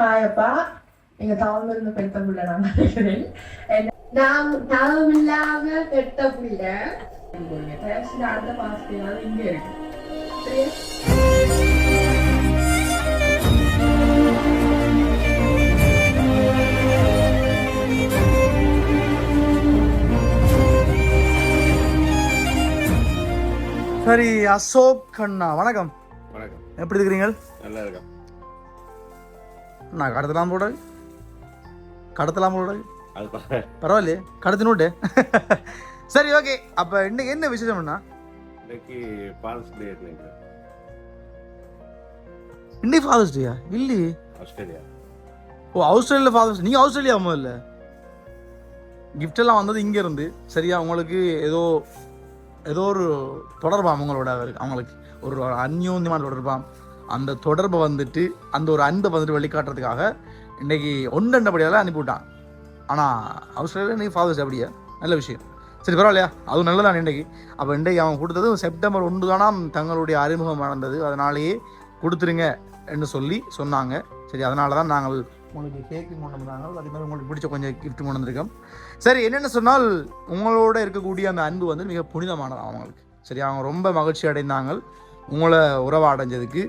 ஹாயப்பா நீங்க தவம் இருந்து பெத்த பிள்ளை நான் நினைக்கிறேன் என்ன- நான் தவமில்லாம பெத்த பிள்ளை போறீங்க தயவுசெய்து அடுத்த பாசிட்டிவாக இங்கே இருக்கு சரியா சரி அசோக் அண்ணா வணக்கம் வணக்கம் எப்படி இருக்கிறீங்க நல்லா இருக்கேன் நான் கடத்தலாம் போட கடத்தலாம் போட அது பா- பரவாயில்லையே கடத்தி நோட்டு. சரி ஓகே அப்போ இன்னைக்கு என்ன விசேஷம்னா இன்னைக்கு டே ஃபாதர்ஸ் டேயா இல்லையே. ஆஸ்திரேலியா ஓ ஆஸ்திரேலியா ஃபாதர்ஸ் நீங்கள் ஆஸ்திரேலியா முதல்ல. எல்லாம் வந்தது இங்கே இருந்து சரியா உங்களுக்கு ஏதோ ஏதோ ஒரு தொடர்பாம் உங்களோட அவங்களுக்கு. ஒரு அந்யோன்யமான தொடர்பாம். அந்த தொடர்பை வந்துட்டு அந்த ஒரு அன்பை வந்துட்டு வெளிக்காட்டுறதுக்காக இன்னைக்கு ஒன்றண்டபடியால் அனுப்பிவிட்டான். ஆனால் ஆஸ்திரேலியா இன்னைக்கு ஃபாதர்ஸ் அப்படியா. நல்ல விஷயம். சரி பரவாயில்லையா? அதுவும் நல்லதான் இன்றைக்கி அப்போ இன்றைக்கு அவன் கொடுத்தது செப்டம்பர் ஒன்று தானாம் தங்களுடைய அறிமுகம் நடந்தது அதனாலேயே கொடுத்துருங்க என்று சொல்லி சொன்னாங்க. சரி அதனால தான் நாங்கள் உங்களுக்கு கேக்கு கொண்டு வந்தாங்க அதே மாதிரி உங்களுக்கு பிடிச்ச கொஞ்சம் கிஃப்ட் கொண்டு வந்திருக்கோம். சரி என்னென்னு சொன்னால் உங்களோட இருக்கக்கூடிய அந்த அன்பு வந்து மிக புனிதமானது அவங்களுக்கு. சரி அவங்க ரொம்ப மகிழ்ச்சி அடைந்தாங்க. உங்களை உறவு அடைஞ்சதுக்கு.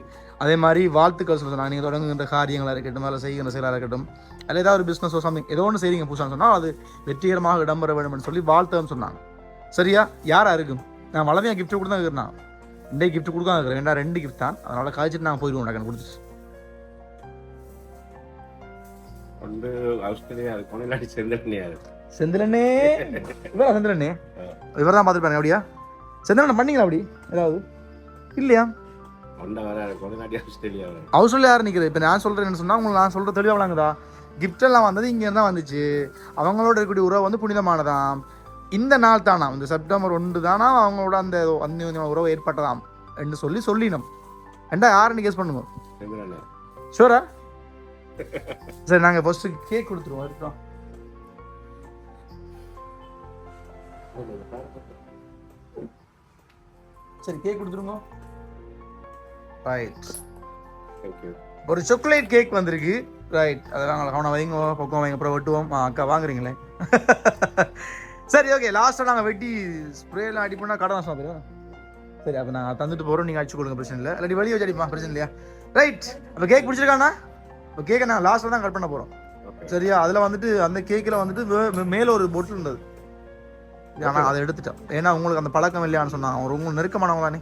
அதே மாதிரி வாழ்த்துக்கள் சொல்ல சொன்னாங்க. நீங்கள் தொடங்குகின்ற காரியங்களாக இருக்கட்டும் அதில் செய்கின்ற செயலாக இருக்கட்டும் அதில் ஏதாவது ஒரு பிஸ்னஸ் சம்திங் ஏதோ ஒன்று செய்றீங்க புதுசாக சொன்னால் அது வெற்றிகரமாக இடம்பெற வேண்டும்னு சொல்லி வாழ்த்துன்னு சொன்னாங்க. சரியா? யாராக இருக்கும்? நான் வளமையாக gift கொடுத்து தான் இருக்கிறேன்? இன்றைக்கு gift கொடுக்காம இருக்கிறேன். ரெண்டா ரெண்டு gift தான். அதனால் காய்ச்சிட்டு நாங்கள் போயிடுவோம் டக்குன்னு கொடுத்துட்டு. ஒன்று ஆஸ்திரேலியா இருக்கும் இல்லாட்டி இருக்கும் செந்திலண்ணே இவரா தான் பார்த்துருப்பாங்க அப்படியா? செந்திலண்ணன் பண்ணீங்களா அப்படி? ஏதாவது? இல்லையா? ஆஸ்திரேலியா நிற்கிறது இப்போ நான் சொல்கிறேன்னு சொன்னால் உங்களுக்கு நான் சொல்கிற தெளிவாக விளங்குதா? gift எல்லாம் வந்தது இங்கே தான் வந்துச்சு. அவங்களோட இருக்கக்கூடிய உறவு வந்து புனிதமானதாம். இந்த நாள் தானா இந்த செப்டம்பர் ஒன்று தானா அவங்களோட அந்த அந்த உறவு ஏற்பட்டதாம் என்று சொல்லி சொல்லினோம். ஏண்டா யாருன்னு கேஸ் பண்ணுங்க? ஷூரா சரி நாங்கள் ஃபர்ஸ்ட் கேக் கொடுத்துருவோம். இருக்கோம் சரி கேக் கொடுத்துருங்க. ரைட் ஒரு சாக்லேட் கேக் வந்திருக்கு. ரைட் அதெல்லாம் நாங்கள் கவனம் வைங்க பக்கம் வைங்க. அப்புறம் வெட்டுவோம். அக்கா வாங்குறீங்களே? சரி ஓகே லாஸ்ட்டாக நாங்கள் வெட்டி ஸ்ப்ரேலாம் அடி பண்ணால் கடை நஷ்டம் தெரியும் சரி அப்போ நாங்கள் தந்துட்டு போகிறோம் நீங்கள் அடிச்சு கொடுங்க பிரச்சனை இல்லை. இல்லாட்டி வெளியே வச்சு அடிப்பா பிரச்சனை இல்லையா? ரைட் அப்போ கேக் பிடிச்சிருக்காண்ணா இப்போ கேக்கை நாங்கள் லாஸ்ட்டில் தான் கட் பண்ண போகிறோம் சரியா? அதில் வந்துட்டு அந்த கேக்கில் வந்துட்டு மேல ஒரு பொட்டில் இருந்தது. ஆனால் அதை எடுத்துட்டோம். ஏன்னா உங்களுக்கு அந்த பழக்கம் இல்லையான்னு சொன்னாங்க. ஒரு உங்களுக்கு நெருக்கமானவங்க தானே.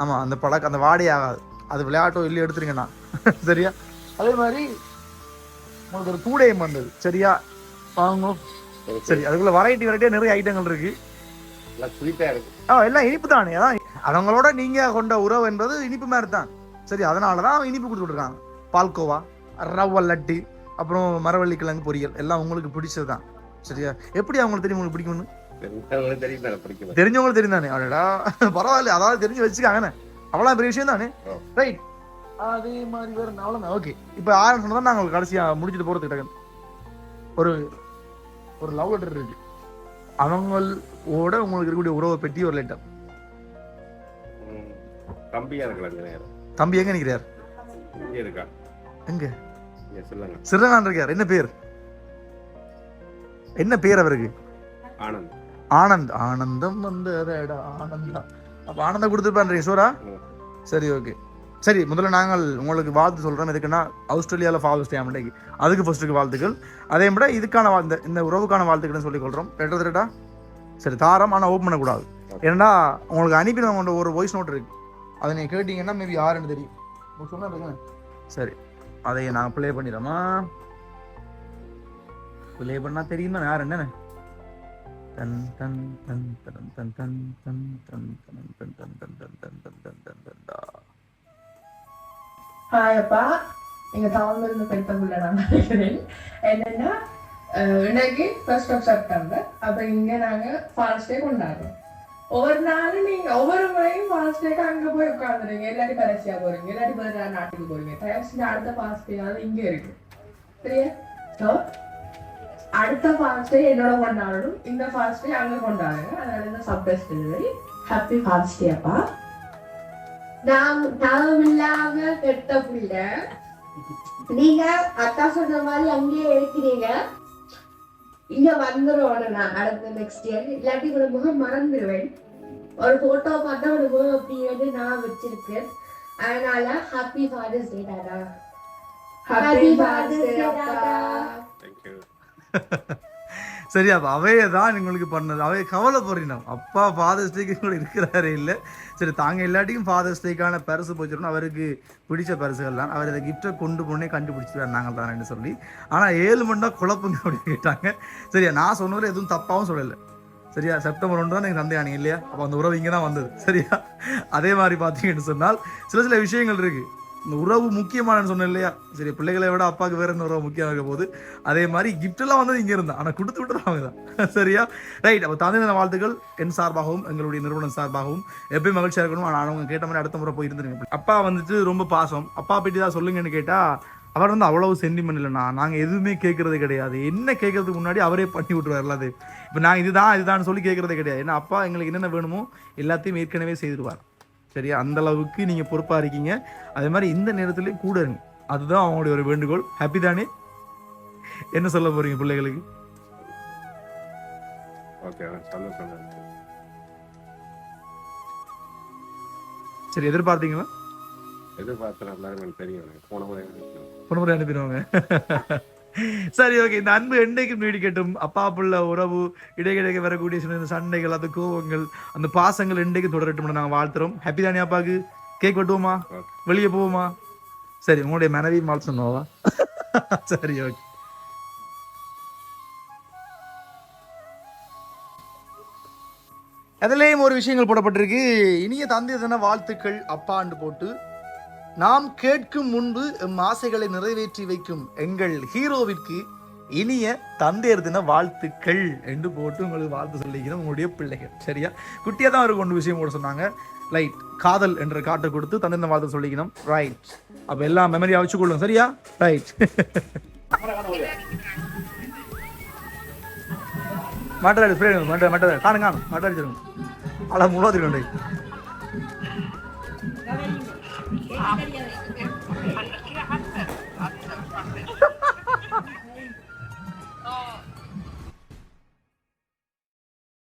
ஆமாம் அந்த பழக்கம் அந்த வாடே ஆகாது. அது விளையாட்டோ இல்லை எடுத்துருங்கண்ணா. சரியா? அதே மாதிரி உங்களுக்கு ஒரு கூடையும் வந்தது. சரியா? வாங்க சரி அதுக்குள்ள வெரைட்டி வெரைட்டியாக நிறைய ஐட்டங்கள் இருக்கு. ஆ எல்லாம் இனிப்பு தானே? அதான் அவங்களோட நீங்க கொண்ட உறவு என்பது இனிப்பு மாதிரி தான். சரி அதனால தான் இனிப்பு கொடுத்துருக்காங்க பால்கோவா ரவா லட்டு அப்புறம் மரவள்ளி கிழங்கு பொரியல். எல்லாம் உங்களுக்கு பிடிச்சது தான். சரியா? எப்படி அவங்களுக்கு தெரியும் உங்களுக்கு பிடிக்கும்னு? தெரிஞ்சவங்களுக்கு தெரியும் தெரிஞ்சவங்களுக்கு தானே? அடடா பரவாயில்ல. அதாவது தெரிஞ்சு வச்சுக்காங்கண்ணே. அவ்வளோ பெரிய விஷயம் தானே. ரைட் அதே மாதிரி வேற அவ்வளோதான் ஓகே இப்போ ஆரம்பம் சொன்னதான் நாங்கள் கடைசியா முடிச்சுட்டு போகிறதுக்கு டக்குன்னு ஒரு ஒரு லவ் லெட்டர் இருக்கு. அவங்களோட உங்களுக்கு இருக்கக்கூடிய உறவை பற்றி ஒரு லெட்டர். தம்பியா இருக்கலாம் தம்பி எங்க நிற்கிறார் இங்கே இருக்கா? எங்க? சொல்லுங்க சிறகான் இருக்கார். என்ன பேர்? என்ன பேர் அவருக்கு? ஆனந்த். ஆனந்த். ஆனந்தம் வந்ததடா ஆனந்தம். அப்ப ஆனந்தம் கொடுத்துருப்பான்றீங்க சூரா ம். சரி ஓகே சரி முதல்ல நாங்கள் உங்களுக்கு வாழ்த்து சொல்றோம். எதுக்குன்னா ஆஸ்திரேலியாவில் ஃபாதர்ஸ் டே அன்றைக்கு அதுக்கு ஃபர்ஸ்ட்டுக்கு வாழ்த்துக்கள். அதே விட இதுக்கான வாழ்- இந்த உறவுக்கான வாழ்த்துக்கள்னு சொல்லிக் கொள்றோம். ரெட்டா ரெட்டா சரி தாரம் ஆனால் ஓப்பன் பண்ணக்கூடாது. ஏன்னா உங்களுக்கு அனுப்பினவங்க ஒரு வாய்ஸ் நோட் இருக்கு. அதை நீங்கள் கேட்டீங்கன்னா மேபி யாருன்னு தெரியும். சொன்னா. சரி அதை நான் ப்ளே பண்ணிடுறோமா ப்ளே பண்ணா தெரியுமா? யார் என்னன்னு? தன் தன் தன் தன் தன் தன் தன் தன் தன் தன் தன் தன் தன் தன் தன் தன் தன் தன் தா. ஹாயப்பா நீங்க தவம் இருந்து பெத்த பிள்ளை நான் நினைக்கிறேன் என்னன்னா அஹ், இன்னைக்கு ஃபர்ஸ்ட் ஆஃப் செப்டம்பர் அப்ப இங்க நாங்க ஃபால்ஸ் டே கொண்டாடுறோம் ஒவ்வொரு நாளும் நீங்க ஒவ்வொரு முறையும் ஃபால்ஸ் டேக்கு அங்க போய் உட்காந்துருங்க இல்லாட்டி கடைசியா போறீங்க இல்லாட்டி வேற நாட்டுக்கு போறீங்க தயவு செஞ்சு அடுத்த ஃபால்ஸ் டேயாவது இங்க இருக்கு சரியா ஸோ அடுத்த ஃபால்ஸ் டே என்னோட கொண்டாடணும். இந்த ஃபால்ஸ் டே அங்க கொண்டாடுங்க. அதனால இந்த surprise delivery happy father's day அப்பா. நான் தவமில்லாம பெத்த பிள்ளை. நீங்க அக்கா சொன்ன மாதிரி அங்கேயே இருக்கிறீங்க. இங்க வந்துடும் நான் அடுத்த நெக்ஸ்ட் இயர் இல்லாட்டி உங்களோட முகம் மறந்துடுவேன் ஒரு போட்டோ பார்த்தா ஒரு முகம் அப்படின்னு நான் வச்சிருக்கேன் அதனால ஹாப்பி ஃபாதர்ஸ் டே டாடா ஹாப்பி Father's பர்த்டே Day, அப்பா தாத்தா. சரியா அவையே தான் உங்களுக்கு பண்ணது. அவைய கவலைப்படுறீங்க. அப்பா ஃபாதர்ஸ் டேக்கு கூட இருக்கிறாரே இல்லை. சரி தாங்க எல்லாட்டியும் ஃபாதர்ஸ் டேக்கான பரிசு போச்சிடணும் அவருக்கு பிடிச்ச பரிசுகள் தான். அவர் அதை கிஃப்ட்டை கொண்டு போனே கண்டுபிடிச்சிட்டு நாங்கள் தானேன்னு சொல்லி. ஆனால் ஏழு மணி தான் குழப்பங்க அப்படின்னு கேட்டாங்க. சரியா நான் சொன்னதில் எதுவும் தப்பாகவும் சொல்லலை. சரியா செப்டம்பர் ஒன்று தான் நீங்கள் சந்தேகம் இல்லையா? அப்போ அந்த உறவு இங்கே தான் வந்தது. சரியா? அதே மாதிரி பார்த்தீங்கன்னு சொன்னால் சில சில விஷயங்கள் இருக்குது இந்த உறவு முக்கியமானு சொன்னேன் இல்லையா? சரி பிள்ளைகளை விட அப்பாவுக்கு வேற என்ன உறவு முக்கியம் இருக்க போது அதே மாதிரி gift எல்லாம் வந்தது இங்கே இருந்தா. ஆனால் கொடுத்து விட்டுறாங்க தான். சரியா? ரைட் அப்போ தந்தை தின வாழ்த்துக்கள். என் சார்பாகவும் எங்களுடைய நிறுவனம் சார்பாகவும். எப்பயும் மகிழ்ச்சியாக இருக்கணும். ஆனால் அவங்க கேட்ட மாதிரி அடுத்த முறை போய் இருந்துருங்க. அப்பா வந்துட்டு ரொம்ப பாசம். அப்பா பற்றி தான் சொல்லுங்கன்னு கேட்டால் அவர் வந்து அவ்வளவு சென்டிமெண்ட் இல்லைண்ணா நாங்கள் எதுவுமே கேட்கறது கிடையாது. என்ன கேட்கறதுக்கு முன்னாடி அவரே பண்ணி விட்டுருவார் எல்லாத்தையும் இப்போ நாங்கள் இதுதான் இதுதான் சொல்லி கேட்கறதே கிடையாது. ஏன்னா அப்பா எங்களுக்கு என்னென்ன வேணுமோ எல்லாத்தையும் ஏற்கனவே செய்திருவார் சரியா? அந்த அளவுக்கு நீங்கள் பொறுப்பாக இருக்கீங்க. அதே மாதிரி இந்த நேரத்துலேயும் கூட இருங்க. அதுதான் அவங்களுடைய ஒரு வேண்டுகோள். ஹாப்பி தானே? என்ன சொல்ல போறீங்க பிள்ளைகளுக்கு. சரி எதிர்பார்த்தீங்களா? எதிர்பார்த்தேன் எல்லாரும் தெரியும் போன முறை அனுப்பிடுவாங்க. சரி ஓகே இந்த அன்பு என்னைக்கும் நீடிக்கட்டும். அப்பா புள்ள உறவு இடையிடையே வரக்கூடிய சின்ன சண்டைகள் அந்த கோபங்கள் அந்த பாசங்கள் என்றைக்கும் தொடரட்டும் நாங்கள் வாழ்த்துறோம். ஹாப்பி தானே அப்பாவுக்கு? கேக் வெட்டுவோமா? வெளியே போவோமா? சரி உங்களுடைய மனைவி மால் சொன்னோவா? சரி ஓகே அதுலேயும் ஒரு விஷயங்கள் போடப்பட்டிருக்கு. இனிய தந்தை தின வாழ்த்துக்கள் அப்பான்னு போட்டு. நாம் கேட்கும் முன்பு எம் ஆசைகளை நிறைவேற்றி வைக்கும் எங்கள் ஹீரோவிற்கு இனிய தந்தையர் தின வாழ்த்துக்கள் என்று போட்டு உங்களுக்கு வாழ்த்து சொல்லிக்கிறோம் உங்களுடைய பிள்ளைகள். சரியா? குட்டியாக தான் ஒரு கொண்டு விஷயம் கூட சொன்னாங்க. லைட் காதல் என்ற காட்டை கொடுத்து தந்தை தின வாழ்த்து சொல்லிக்கணும் ரைட் அப்போ எல்லாம் மெமரியாக வச்சுக்கொள்ளும் சரியா? ரைட் மாட்டாடு ஸ்ப்ரே மாட்டா மாட்டாடு காணுங்க மாட்டாடிச்சிருங்க அழகா முழுவதுக்கு 啊